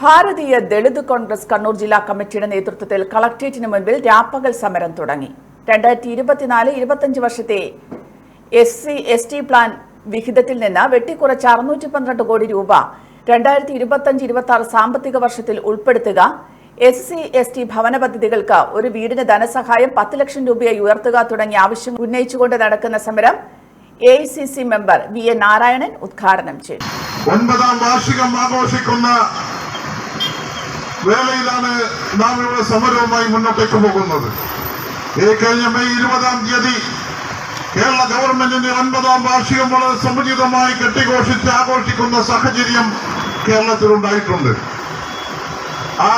ഭാരതീയ ദളിത് കോൺഗ്രസ് കണ്ണൂർ ജില്ലാ കമ്മിറ്റിയുടെ നേതൃത്വത്തിൽ കളക്ട്രേറ്റിന് മുൻപിൽ രാപ്പകൽ സമരം തുടങ്ങി. രണ്ടായിരത്തി ഇരുപത്തിനാല് ഇരുപത്തഞ്ച് വർഷത്തെ S C S T plan വിഹിതത്തിൽ നിന്ന് വെട്ടിക്കുറച്ച് അറുന്നൂറ്റി പന്ത്രണ്ട് കോടി രൂപ രണ്ടായിരത്തി ഇരുപത്തഞ്ച് ഇരുപത്തി ആറ് സാമ്പത്തിക വർഷത്തിൽ ഉൾപ്പെടുത്തുക എസ് സി എസ് ടി ഭവന പദ്ധതികൾക്ക് ഒരു വീടിന് ധനസഹായം പത്ത് ലക്ഷം രൂപയായി ഉയർത്തുക തുടങ്ങിയ ആവശ്യം ഉന്നയിച്ചുകൊണ്ട് നടക്കുന്ന സമരം എ മെമ്പർ വി എ നാരായണൻ ഉദ്ഘാടനം ചെയ്തു. ഒൻപതാം വാർഷികം ആഘോഷിക്കുന്ന വേളയിലാണ് നാം ഇവിടെ സമരവുമായി മുന്നോട്ടേക്ക് പോകുന്നത്. ഈ കഴിഞ്ഞ മെയ് ഇരുപതാം തീയതി കേരള ഗവൺമെന്റിന്റെ ഒൻപതാം വാർഷികം വളരെ സമുചിതമായി കെട്ടിഘോഷിച്ച് ആഘോഷിക്കുന്ന സാഹചര്യം കേരളത്തിലുണ്ടായിട്ടുണ്ട്. ആ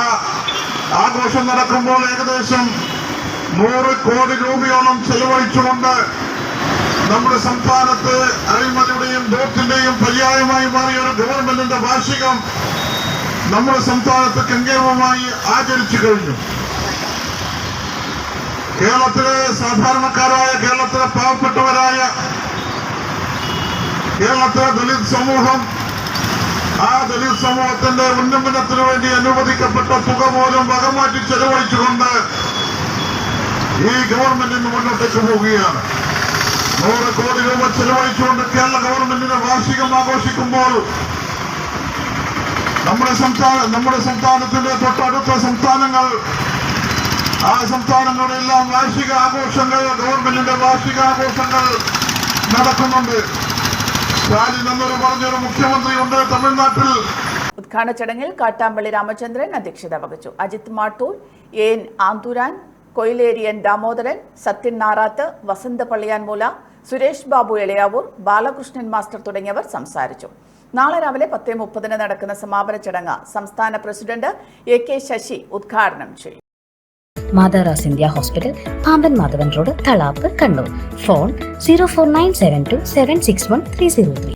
ആഘോഷം നടക്കുമ്പോൾ ഏകദേശം നൂറ് കോടി രൂപയോളം ചെലവഴിച്ചുകൊണ്ട് നമ്മുടെ സംസ്ഥാനത്ത് അഴിമതിയുടെയും ദോത്തിന്റെയും പര്യായമായി മാറിയ ഒരു ഗവൺമെന്റിന്റെ വാർഷികം നമ്മുടെ സംസ്ഥാനത്ത് കങ്കേമമായി ആചരിച്ചു കഴിഞ്ഞു. കേരളത്തിലെ സാധാരണക്കാരായ കേരളത്തിലെ പാവപ്പെട്ടവരായ കേരളത്തിലെ ദളിത് സമൂഹം ആ ദളിത് സമൂഹത്തിന്റെ ഉന്നമനത്തിന് വേണ്ടി അനുവദിക്കപ്പെട്ട തുക പോലും വകമാറ്റി ചെലവഴിച്ചുകൊണ്ട് ഈ ഗവൺമെന്റിന് മുന്നോട്ടേക്ക് പോവുകയാണ്. നൂറ് കോടി രൂപ ചെലവഴിച്ചുകൊണ്ട് കേരള ഗവൺമെന്റിന്റെ വാർഷികം ആഘോഷിക്കുമ്പോൾ നമ്മുടെ സംസ്ഥാന നമ്മുടെ സംസ്ഥാനത്തിന്റെ തൊട്ടടുത്ത സംസ്ഥാനങ്ങൾ. ആ സംസ്ഥാനങ്ങളുടെ എല്ലാം വാർഷിക ആഘോഷങ്ങൾ ഗവൺമെന്റിന്റെ വാർഷിക ആഘോഷങ്ങൾ നടക്കുന്നുണ്ട്. സ്റ്റാലിൻ എന്നൊരു പറഞ്ഞൊരു മുഖ്യമന്ത്രിയുണ്ട് തമിഴ്നാട്ടിൽ. ഉദ്ഘാടന ചടങ്ങിൽ കാട്ടാമ്പള്ളി രാമചന്ദ്രൻ അധ്യക്ഷത വഹിച്ചു. അജിത് മാട്ടൂർ എൻ ആന്തൂരാൻ കൊയിലേരിയൻ ദാമോദരൻ സത്യൻ നാറാത്ത് വസന്ത പള്ളിയാൻമൂല സുരേഷ് ബാബു എളയാവൂർ ബാലകൃഷ്ണൻ മാസ്റ്റർ തുടങ്ങിയവർ സംസാരിച്ചു. നാളെ രാവിലെ പത്തേ മുപ്പതിന് നടക്കുന്ന സമാപന ചടങ്ങ് സംസ്ഥാന പ്രസിഡന്റ് എ കെ ശശി ഉദ്ഘാടനം ചെയ്യും. മാതാറാസ് India hospital Pamban Madhavan road Thalap Kannur. Phone zero four nine seven two seven six one three zero three